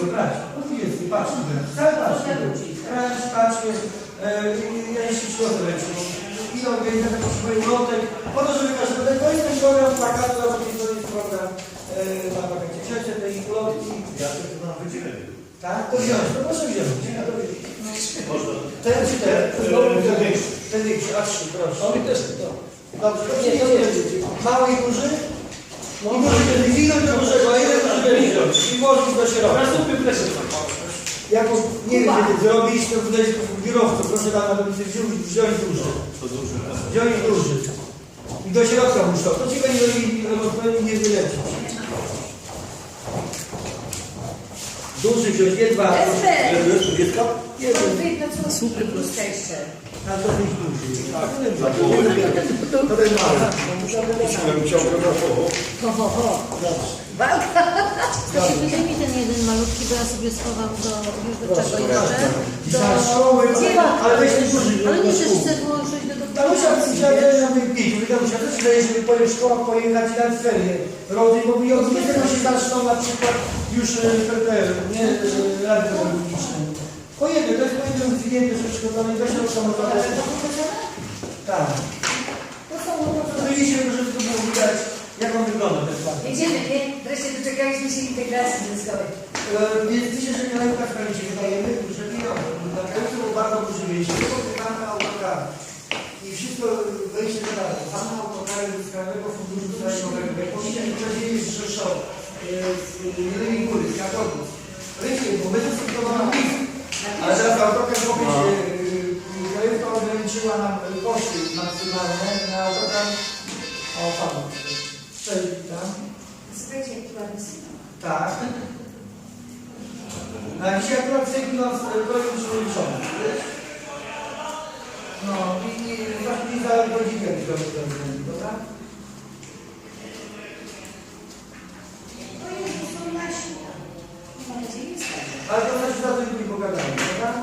20, brać. Po 20, patrzcie. Cały patrzcie. Brać, patrzcie. E, ja jeszcze środę leci. Ile organizacja potrzebuje. Po to, żeby każdy, to jest ten program plakatu, a to jest program e, na plakacie. Wziąć tej ulotki. Ja to mam wydzielenie. Tak? To wziąć. To proszę wziąć. To wziąć. Można. Ten czy ten? Ten większy. Ten większy, a trzy, proszę. On też to. Dobrze, to nie, to nie. Mały i duży? Ten ile do dużego, a ile do dużego? I włożyć do środka. Jako, nie wiem, kiedy zrobić, to wydać kierowcę. Proszę pana, robić wziąć, wziąć duży. Duży. Wziąć duży. I do środka muszą. To ci będzie robić, nie wylecieć. Duży wziąć, nie dwa. Ester! Ile to jest? Dwudziestka? Jeden. Super pluska jeszcze. A to być duży. Tak, za połowę. To ten mały. Ja bym chciał fotografowo. Ho, ho, ho. Walka. Wyjmij mi ten jeden malutki, bo ja sobie schowam do, już do czego jeszcze? Do... Za ale weź ten duży. Ale nie do też chcę włożyć do Danusia dokumentu. chciała na mój pić. Mówię, Danusia, też wydaje, żeby po szkołach pojechać dać ferie. Rodzin, bo mi od tego się zaczną na przykład już e, te, te, nie, e, rady pedagogiczne. Po jednym, to jest po jednym zdjęcie ze szkolami, weź to samochodowe. Tak. To samo, oczywiście, żeby to było widać, jak on wygląda ten plan. Jedziemy, nie? Wreszcie doczekaliśmy się integracji związkowej. E, Więc myślę, że na I wszystko wejście do dalej. Mamy autokary z Krajowego Funduszu Zrajowego. Jak powinien powiedzieć, że Rzeszów, e, z Jeleniej Góry, z Katowic. Wiecie, bo my to skutowano Ale teraz autokar powiedz, krajówka ograniczyła nam koszty maksymalne na autokar. O, panu. Witam. Słuchajcie, jaki ładny sygnał. Tak. A dzisiaj akurat w tej chwili nas projekt uliczony. No i, i, i za godzinkę mi to zadzwoni, tak? prawda? Ale to znaczy za tym nie pogadamy, prawda?